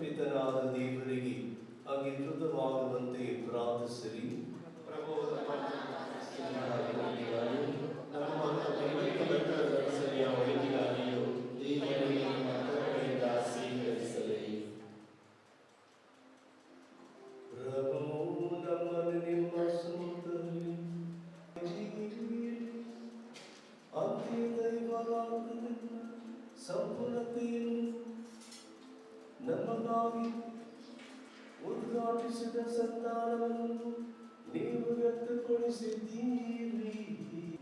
ಪಿತನಾದ ದೇವರಿಗೆ ಅಂಗೀಕೃತವಾಗುವಂತೆ ಪ್ರಾರ್ಥಿಸಿರಿ ನಮ್ಮ ಸಂತಾನವನ್ನು ನೀವು ವ್ಯಕ್ತಪಡಿಸಿದ್ದೀರಿ.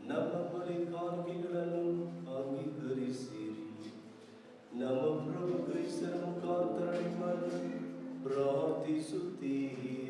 ನಮ್ಮ ಬಲಿಕಾಣಿಕೆಗಳನ್ನು ಅಂಗೀಕರಿಸಿರಿ. ನಮ್ಮ ಪ್ರಭು ಕ್ರಿಸ್ತನ ಮುಖಾಂತರ ನಿಮ್ಮನ್ನು ಪ್ರಾರ್ಥಿಸುತ್ತೀರಿ.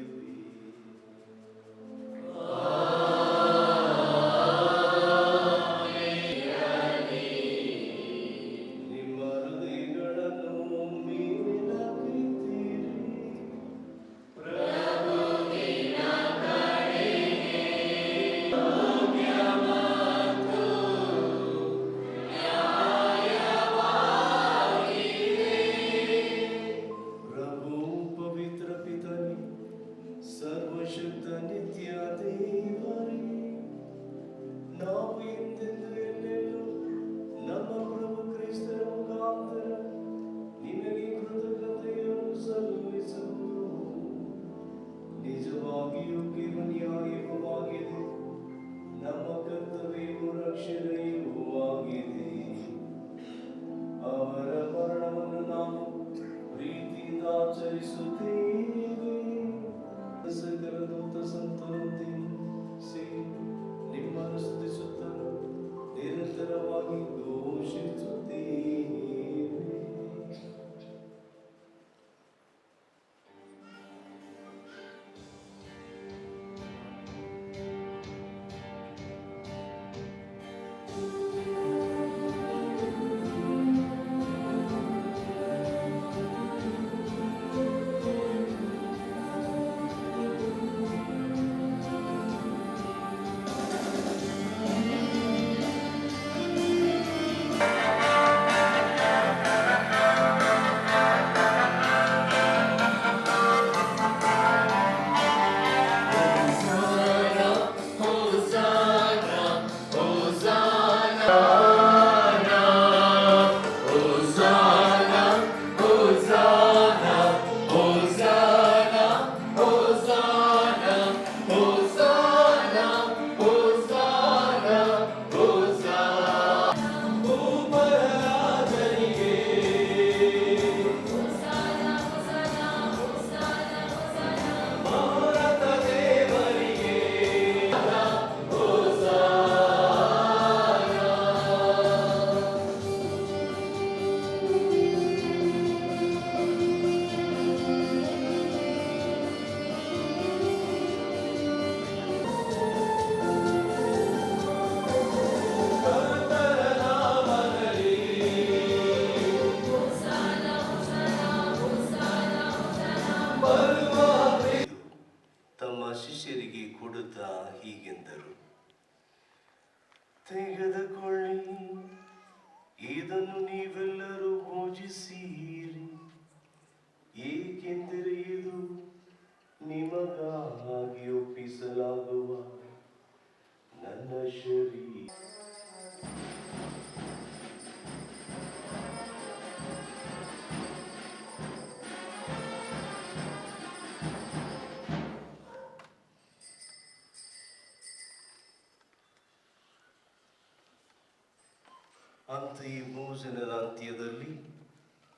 ಆಲೋಚನೆಯ ಅಂತ್ಯದಲ್ಲಿ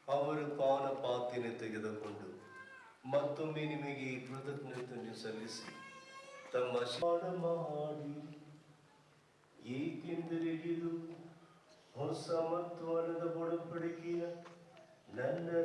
ಅವರು ಪಾನ ಪಾತಿನ ತೆಗೆದುಕೊಂಡು ಮತ್ತೊಮ್ಮೆ ನಿಮಗೆ ಈ ಕೃತಜ್ಞತೆಯನ್ನು ಸಲ್ಲಿಸಿ ತಮ್ಮ ಶಾಡ ಮಾಡಿ. ಏಕೆಂದರೆ ಇದು ಹೊಸ ಮತ್ತು ಅನದ ಒಡಂಬಡಿಕೆಯ ನನ್ನ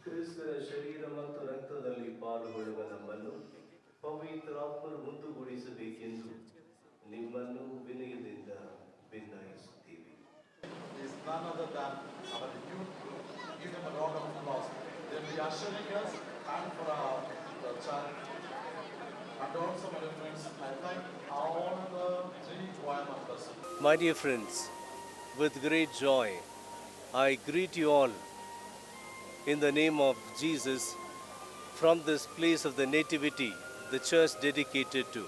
ಪ್ರಾರ್ಥನೆ ನಿಮಗೆ ಅರ್ಪಿಸುತ್ತೇನೆ ಕ್ರಿಸ್ತನ ಶರೀರ ಮತ್ತು ರಕ್ತದಲ್ಲಿ ಪಾಲ್ಗೊಳ್ಳುವ ನಮ್ಮನ್ನು ಪವಿತ್ರಾತ್ಮರು ಮುಂದುಗೂಡಿಸಬೇಕೆಂದು ನಿಮ್ಮನ್ನು ವಿನಯದಿಂದ ಭಿನ್ನಾಯಿಸುತ್ತೇವೆ is none other than our youth group. Give them a round of applause. They'll be ushering us and for our the child. And also, my dear friends, I thank all the three choir members. My dear friends, with great joy, I greet you all in the name of Jesus from this place of the Nativity, the church dedicated to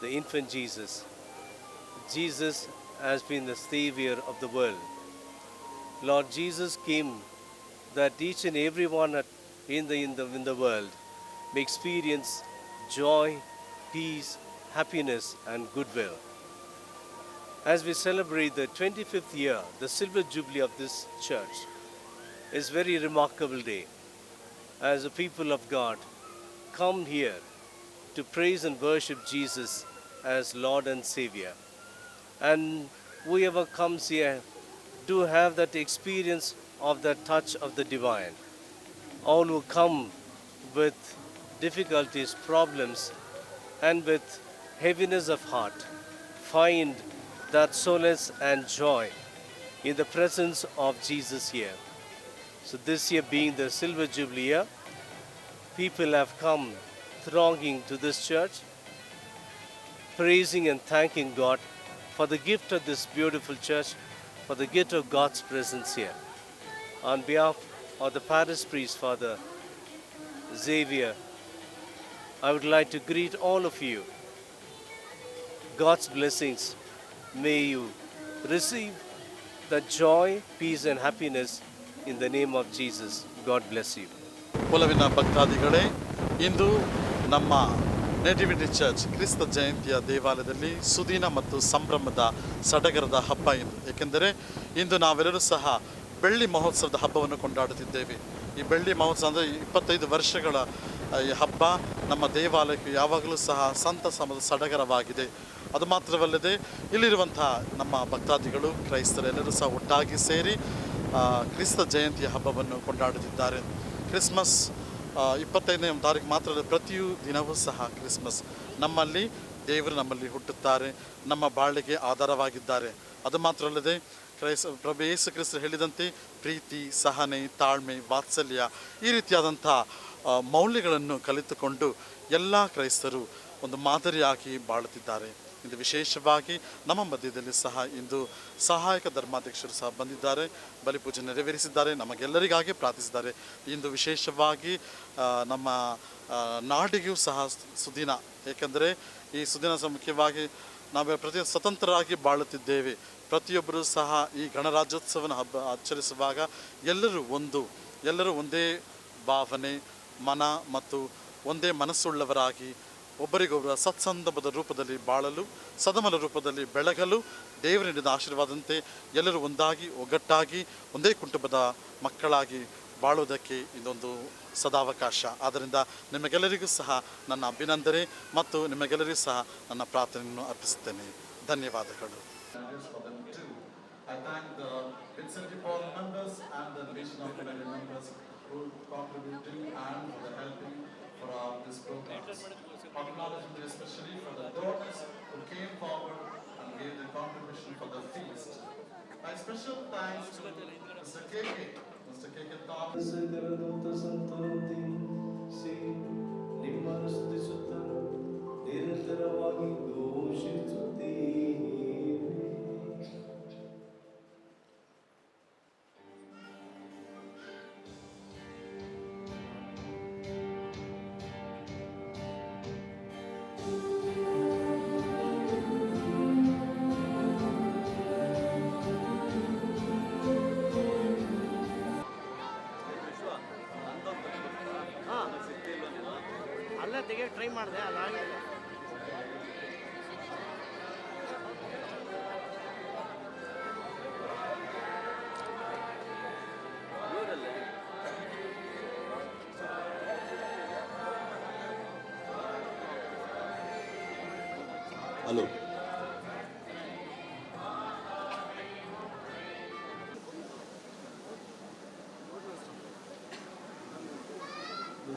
the infant Jesus. Jesus has been the Savior of the world. Lord Jesus came that each and every one in the, in the, in the world may experience joy, peace, happiness, and goodwill. As we celebrate the 25th year, the silver jubilee of this church, is very remarkable day. As the people of God come here to praise and worship Jesus as Lord and Savior. And whoever comes here do have that experience of the touch of the divine. All who come with difficulties, problems, and with heaviness of heart find that solace and joy in the presence of Jesus here. So, this year being the Silver Jubilee year, people have come thronging to this church, praising and thanking God for the gift of this beautiful church, for the gift of God's presence here. On behalf of the parish priest, Father Xavier, I would like to greet all of you. God's blessings. May you receive the joy, peace, and happiness in the name of Jesus God bless you ಕೊಲವಿನ ಭಕ್ತಾದಿಗಳೇ, ಇಂದು ನಮ್ಮ nativity church ಕ್ರಿಸ್ತ ಜಯಂತಿಯ ದೇವಾಲಯದಲ್ಲಿ ಸುದೀನ ಮತ್ತು ಸಂಭ್ರಮದ ಸಡಗರದ ಹಬ್ಬ ಇಂದು. ಏಕೆಂದರೆ ಇಂದು ನಾವೆಲ್ಲರೂ ಸಹ ಬೆಳ್ಳಿ ಮಹೋತ್ಸವದ ಹಬ್ಬವನ್ನು ಕೊಂಡಾಡುತ್ತಿದ್ದೇವೆ. ಈ ಬೆಳ್ಳಿ ಮಹೋತ್ಸವ ಅಂದರೆ ಇಪ್ಪತ್ತೈದು ವರ್ಷಗಳ ಈ ಹಬ್ಬ ನಮ್ಮ ದೇವಾಲಯಕ್ಕೆ ಯಾವಾಗಲೂ ಸಹ ಸಂತಸಮದ ಸಡಗರವಾಗಿದೆ. ಅದು ಮಾತ್ರವಲ್ಲದೆ ಇಲ್ಲಿರುವಂತಹ ನಮ್ಮ ಭಕ್ತಾದಿಗಳು, ಕ್ರೈಸ್ತರೆಲ್ಲರೂ ಸಹ ಒಟ್ಟಾಗಿ ಸೇರಿ ಕ್ರಿಸ್ತ ಜಯಂತಿಯ ಹಬ್ಬವನ್ನು ಕೊಂಡಾಡುತ್ತಿದ್ದಾರೆ. ಕ್ರಿಸ್ಮಸ್ ಇಪ್ಪತ್ತೈದನೇ ತಾರೀಕು ಮಾತ್ರ ಪ್ರತಿಯೂ ದಿನವೂ ಸಹ ಕ್ರಿಸ್ಮಸ್. ನಮ್ಮಲ್ಲಿ ದೇವರು ನಮ್ಮಲ್ಲಿ ಹುಟ್ಟುತ್ತಾರೆ, ನಮ್ಮ ಬಾಳಿಗೆ ಆಧಾರವಾಗಿದ್ದಾರೆ. ಅದು ಮಾತ್ರ ಅಲ್ಲದೆ, ಕ್ರೈಸ್, ಪ್ರಭು ಯೇಸು ಕ್ರಿಸ್ತರು ಹೇಳಿದಂತೆ, ಪ್ರೀತಿ, ಸಹನೆ, ತಾಳ್ಮೆ, ವಾತ್ಸಲ್ಯ, ಈ ರೀತಿಯಾದಂಥ ಮೌಲ್ಯಗಳನ್ನು ಕಲಿತುಕೊಂಡು ಎಲ್ಲ ಕ್ರೈಸ್ತರು ಒಂದು ಮಾದರಿಯಾಗಿ ಬಾಳುತ್ತಿದ್ದಾರೆ. ಇಂದು ವಿಶೇಷವಾಗಿ ನಮ್ಮ ಮಧ್ಯದಲ್ಲಿ ಸಹ ಇಂದು ಸಹಾಯಕ ಧರ್ಮಾಧ್ಯಕ್ಷರು ಸಹ ಬಂದಿದ್ದಾರೆ, ಬಲಿಪೂಜೆ ನೆರವೇರಿಸಿದ್ದಾರೆ, ನಮಗೆಲ್ಲರಿಗಾಗಿ ಪ್ರಾರ್ಥಿಸಿದ್ದಾರೆ. ಇಂದು ವಿಶೇಷವಾಗಿ ನಮ್ಮ ನಾಡಿಗೂ ಸಹ ಸುದಿನ. ಏಕೆಂದರೆ ಈ ಸುದಿನ ಮುಖ್ಯವಾಗಿ ನಾವು ಪ್ರತಿ ಸ್ವತಂತ್ರರಾಗಿ ಬಾಳುತ್ತಿದ್ದೇವೆ. ಪ್ರತಿಯೊಬ್ಬರೂ ಸಹ ಈ ಗಣರಾಜ್ಯೋತ್ಸವನ ಹಬ್ಬ ಆಚರಿಸುವಾಗ ಎಲ್ಲರೂ ಒಂದು, ಎಲ್ಲರೂ ಒಂದೇ ಭಾವನೆ, ಮನ ಮತ್ತು ಒಂದೇ ಮನಸ್ಸುಳ್ಳವರಾಗಿ ಒಬ್ಬರಿಗೊಬ್ಬರ ಸತ್ಸಂದರ್ಭದ ರೂಪದಲ್ಲಿ ಬಾಳಲು ಸದಮಲ ರೂಪದಲ್ಲಿ ಬೆಳಗಲು ದೇವರ ನೀಡಿದ ಆಶೀರ್ವಾದಂತೆ ಎಲ್ಲರೂ ಒಂದಾಗಿ, ಒಗ್ಗಟ್ಟಾಗಿ, ಒಂದೇ ಕುಟುಂಬದ ಮಕ್ಕಳಾಗಿ ಬಾಳುವುದಕ್ಕೆ ಇದೊಂದು ಸದಾವಕಾಶ. ಆದ್ದರಿಂದ ನಿಮಗೆಲ್ಲರಿಗೂ ಸಹ ನನ್ನ ಅಭಿನಂದನೆ ಮತ್ತು ನಿಮಗೆಲ್ಲರಿಗೂ ಸಹ ನನ್ನ ಪ್ರಾರ್ಥನೆಯನ್ನು ಅರ್ಪಿಸುತ್ತೇನೆ. ಧನ್ಯವಾದಗಳು. For the for our this program. Acknowledgement especially for the donors who came forward and gave the contribution for the feast. My special thanks to Mr. KK, Mr. KK Thomas, ಸಕಲದೂತ ಸಂತೋಷಿಸಿ ನಿಮ್ಮನ್ನು ಸ್ತುತಿಸುತ್ತ ನಿರಂತರವಾಗಿ ಘೋಷಿಸುತ್ತೀರಿ ಮಾಡಿದೆ ಅದಾಗಿಲ್ಲ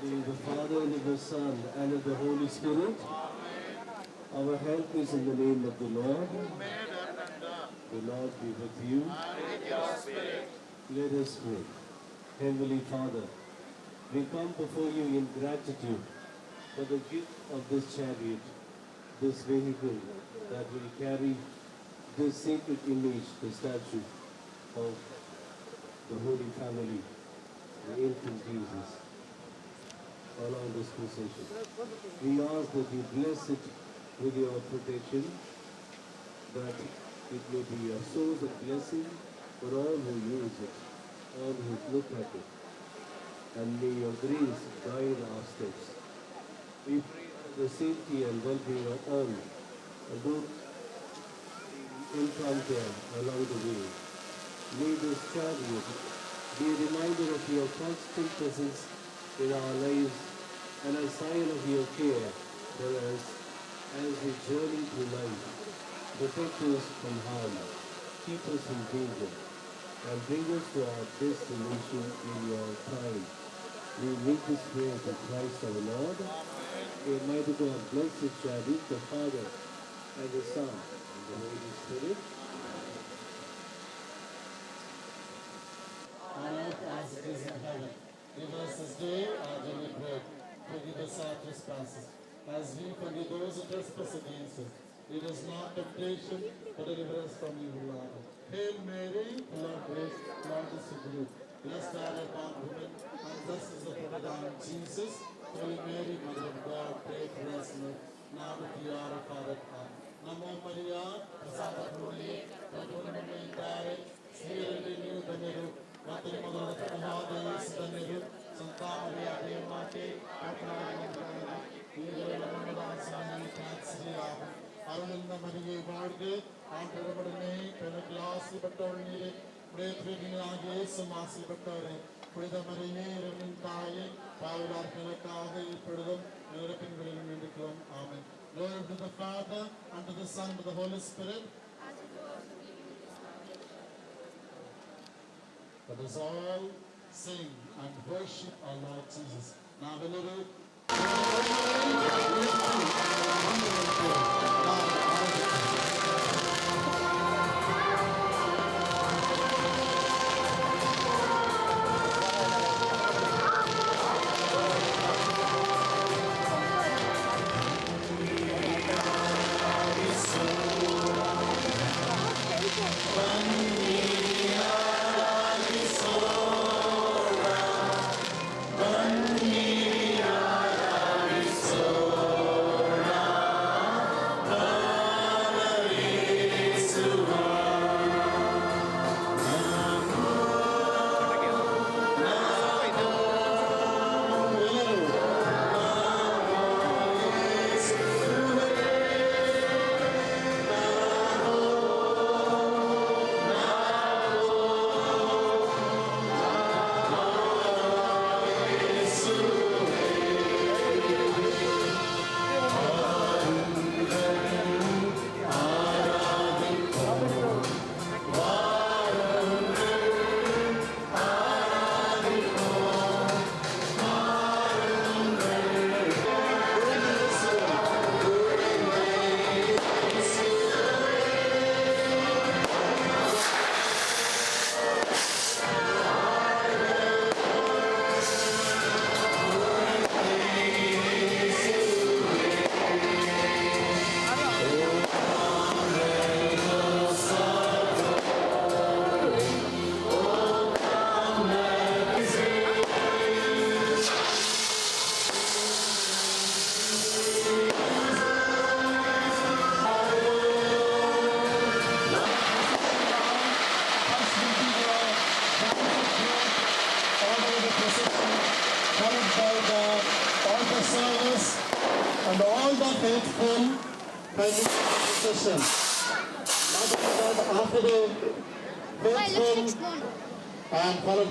name of the Father, and of the Son, and of the Holy Spirit. Our help is in the name of the Lord. The Lord be with you. Let us pray. Heavenly Father, we come before you in gratitude for the gift of this chariot, this vehicle that will carry this sacred image, the statue of the Holy Family, the infant Jesus, along this procession. We ask that you bless it with your protection, that it may be a source of blessing for all who use it, all who look at it. And may your grace guide our steps. We pray for the safety and well-being of all, and those encounter along the way. May this chariot be a reminder of your constant presence in our lives and a sign of your care us as we journey through life. Protect us from harm, keep us in danger, and bring us to our destination in your time. We make this prayer to Christ our Lord. May Almighty God bless the chariot, the Father, and the Son, and the Holy Spirit. on Devanças not temptation, but deliver from evil. Lord. Hail Mary, full of grace, Lord is with you. Blessed are you among women, and this is the fruit of Jesus. Holy Mary, Mother of God, pray for us now at the hour of our death. നമോ Maria പ്രസാദ ഭൂമിയെ പ്രതികുണമേ താരെ സ്ത്രീകളുടെ ന്യൂതനരും അരുളുന്ന മരിയെ വാഴ്കെ ആണ്ടവപ്പെടുന്നേ പെനക്കിൽ ആസിപ്പെട്ടവളിനെ പ്രേത്രികളാകിയ സുമാസിപ്പെട്ടവരെ புனித மறையே இரவின் தாயே பாவலார்களுக்காக இப்பொழுதும் நேரப்பின் விளையும் வேண்டுகிறோம் ஆமை Glory to the Father, and to the Son, and to the Holy Spirit, Let us all sing and worship our Lord Jesus. Now, beloved.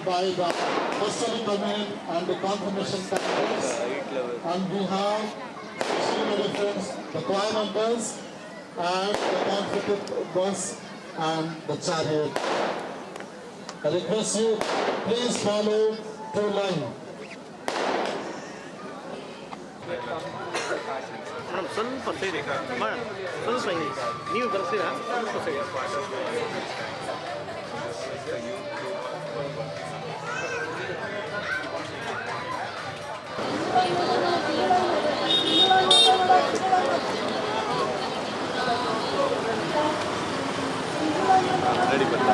by the postal command and the confirmation candidates. And we have the friends, the choir members, and the conflict bus and the chariot. I request you, please follow two line. ಸ್ವಲ್ಪ ಸೇರಿದೆ ಸ್ವಲ್ಪ ನೀವು ಬರ್ತೀರಾ ಸ್ವಲ್ಪ ಸೇರಿ side மனு